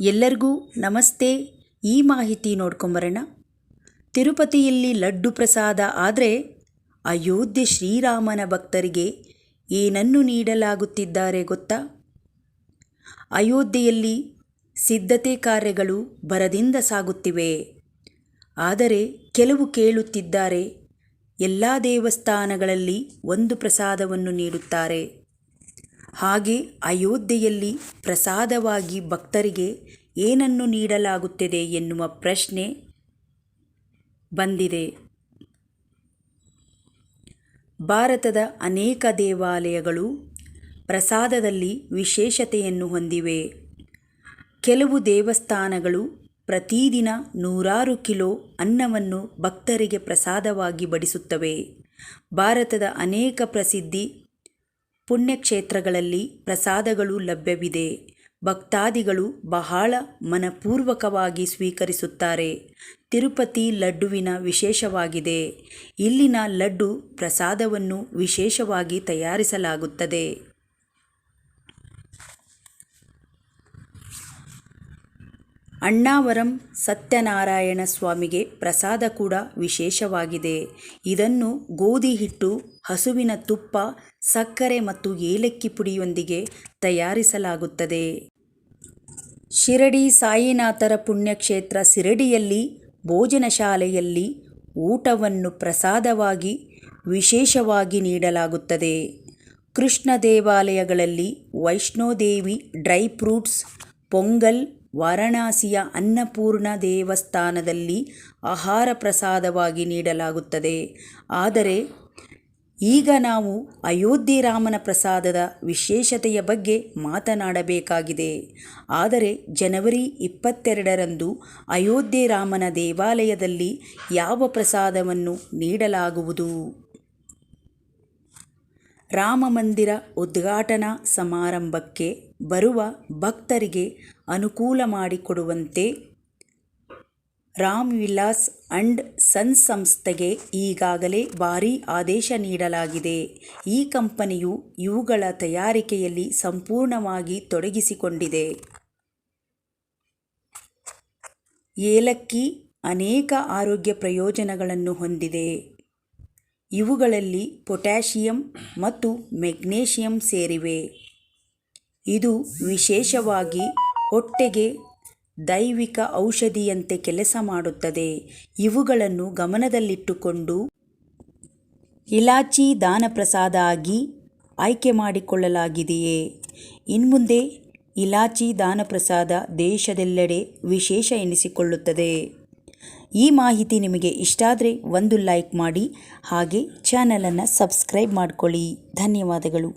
ಎಲ್ಲರಿಗೂ ನಮಸ್ತೆ. ಈ ಮಾಹಿತಿ ನೋಡ್ಕೊಂಬರೋಣ. ತಿರುಪತಿಯಲ್ಲಿ ಲಡ್ಡು ಪ್ರಸಾದ ಆದರೆ ಅಯೋಧ್ಯೆ ಶ್ರೀರಾಮನ ಭಕ್ತರಿಗೆ ಏನನ್ನು ನೀಡಲಾಗುತ್ತಿದ್ದಾರೆ ಗೊತ್ತಾ? ಅಯೋಧ್ಯೆಯಲ್ಲಿ ಸಿದ್ಧತೆ ಕಾರ್ಯಗಳು ಭರದಿಂದ ಸಾಗುತ್ತಿವೆ. ಆದರೆ ಕೆಲವು ಕೇಳುತ್ತಿದ್ದಾರೆ. ಎಲ್ಲ ದೇವಸ್ಥಾನಗಳಲ್ಲಿ ಒಂದು ಪ್ರಸಾದವನ್ನು ನೀಡುತ್ತಾರೆ. ಹಾಗೆ ಅಯೋಧ್ಯೆಯಲ್ಲಿ ಪ್ರಸಾದವಾಗಿ ಭಕ್ತರಿಗೆ ಏನನ್ನು ನೀಡಲಾಗುತ್ತದೆ ಎನ್ನುವ ಪ್ರಶ್ನೆ ಬಂದಿದೆ. ಭಾರತದ ಅನೇಕ ದೇವಾಲಯಗಳು ಪ್ರಸಾದದಲ್ಲಿ ವಿಶೇಷತೆಯನ್ನು ಹೊಂದಿವೆ. ಕೆಲವು ದೇವಸ್ಥಾನಗಳು ಪ್ರತಿದಿನ ನೂರಾರು ಕಿಲೋ ಅನ್ನವನ್ನು ಭಕ್ತರಿಗೆ ಪ್ರಸಾದವಾಗಿ ಬಡಿಸುತ್ತವೆ. ಭಾರತದ ಅನೇಕ ಪ್ರಸಿದ್ಧಿ ಪುಣ್ಯಕ್ಷೇತ್ರಗಳಲ್ಲಿ ಪ್ರಸಾದಗಳು ಲಭ್ಯವಿದೆ. ಭಕ್ತಾದಿಗಳು ಬಹಳ ಮನಪೂರ್ವಕವಾಗಿ ಸ್ವೀಕರಿಸುತ್ತಾರೆ. ತಿರುಪತಿ ಲಡ್ಡುವಿನ ವಿಶೇಷವಾಗಿದೆ. ಇಲ್ಲಿನ ಲಡ್ಡು ಪ್ರಸಾದವನ್ನು ವಿಶೇಷವಾಗಿ ತಯಾರಿಸಲಾಗುತ್ತದೆ. ಅಣ್ಣಾವರಂ ಸತ್ಯನಾರಾಯಣ ಸ್ವಾಮಿಗೆ ಪ್ರಸಾದ ಕೂಡ ವಿಶೇಷವಾಗಿದೆ. ಇದನ್ನು ಗೋಧಿ ಹಿಟ್ಟು, ಹಸುವಿನ ತುಪ್ಪ, ಸಕ್ಕರೆ ಮತ್ತು ಏಲಕ್ಕಿ ಪುಡಿಯೊಂದಿಗೆ ತಯಾರಿಸಲಾಗುತ್ತದೆ. ಶಿರಡಿ ಸಾಯಿನಾಥರ ಪುಣ್ಯಕ್ಷೇತ್ರ ಶಿರಡಿಯಲ್ಲಿ, ಭೋಜನ ಶಾಲೆಯಲ್ಲಿ ಊಟವನ್ನು ಪ್ರಸಾದವಾಗಿ ವಿಶೇಷವಾಗಿ ನೀಡಲಾಗುತ್ತದೆ. ಕೃಷ್ಣ ದೇವಾಲಯಗಳಲ್ಲಿ ವೈಷ್ಣೋದೇವಿ ಡ್ರೈ ಫ್ರೂಟ್ಸ್, ಪೊಂಗಲ್ ವಾರಣಾಸಿಯ ಅನ್ನಪೂರ್ಣ ದೇವಸ್ಥಾನದಲ್ಲಿ ಆಹಾರ ಪ್ರಸಾದವಾಗಿ ನೀಡಲಾಗುತ್ತದೆ. ಆದರೆ, ಈಗ ನಾವು ಅಯೋಧ್ಯೆ ರಾಮನ ಪ್ರಸಾದದ ವಿಶೇಷತೆಯ ಬಗ್ಗೆ ಮಾತನಾಡಬೇಕಾಗಿದೆ. ಆದರೆ, ಜನವರಿ ಇಪ್ಪತ್ತೆರಡರಂದು ಅಯೋಧ್ಯೆ ರಾಮನ ದೇವಾಲಯದಲ್ಲಿ ಯಾವ ಪ್ರಸಾದವನ್ನು ನೀಡಲಾಗುವುದು? ರಾಮ ಮಂದಿರ ಉದ್ಘಾಟನಾ ಸಮಾರಂಭಕ್ಕೆ ಬರುವ ಭಕ್ತರಿಗೆ ಅನುಕೂಲ ಮಾಡಿಕೊಡುವಂತೆ ರಾಮ್ ವಿಲಾಸ್ ಅಂಡ್ ಸನ್ಸ್ ಸಂಸ್ಥೆಗೆ ಈಗಾಗಲೇ ಭಾರೀ ಆದೇಶ ನೀಡಲಾಗಿದೆ. ಈ ಕಂಪನಿಯು ಇವುಗಳ ತಯಾರಿಕೆಯಲ್ಲಿ ಸಂಪೂರ್ಣವಾಗಿ ತೊಡಗಿಸಿಕೊಂಡಿದೆ. ಏಲಕ್ಕಿ ಅನೇಕ ಆರೋಗ್ಯ ಪ್ರಯೋಜನಗಳನ್ನು ಹೊಂದಿದೆ. ಇವುಗಳಲ್ಲಿ ಪೊಟ್ಯಾಷಿಯಂ ಮತ್ತು ಮೆಗ್ನೀಷಿಯಂ ಸೇರಿವೆ. ಇದು ವಿಶೇಷವಾಗಿ ಹೊಟ್ಟೆಗೆ ದೈವಿಕ ಔಷಧಿಯಂತೆ ಕೆಲಸ ಮಾಡುತ್ತದೆ. ಇವುಗಳನ್ನು ಗಮನದಲ್ಲಿಟ್ಟುಕೊಂಡು ಇಲಾಚಿ ದಾನಪ್ರಸಾದ ಆಗಿ ಆಯ್ಕೆ ಮಾಡಿಕೊಳ್ಳಲಾಗಿದೆಯೇ? ಇನ್ಮುಂದೆ ಇಲಾಚಿ ದಾನಪ್ರಸಾದ ದೇಶದೆಲ್ಲೆಡೆ ವಿಶೇಷ ಎನಿಸಿಕೊಳ್ಳುತ್ತದೆ. ಈ ಮಾಹಿತಿ ನಿಮಗೆ ಇಷ್ಟ ಆದರೆ ಒಂದು ಲೈಕ್ ಮಾಡಿ ಹಾಗೆ ಚಾನಲನ್ನು ಸಬ್ಸ್ಕ್ರೈಬ್ ಮಾಡಿಕೊಳ್ಳಿ. ಧನ್ಯವಾದಗಳು.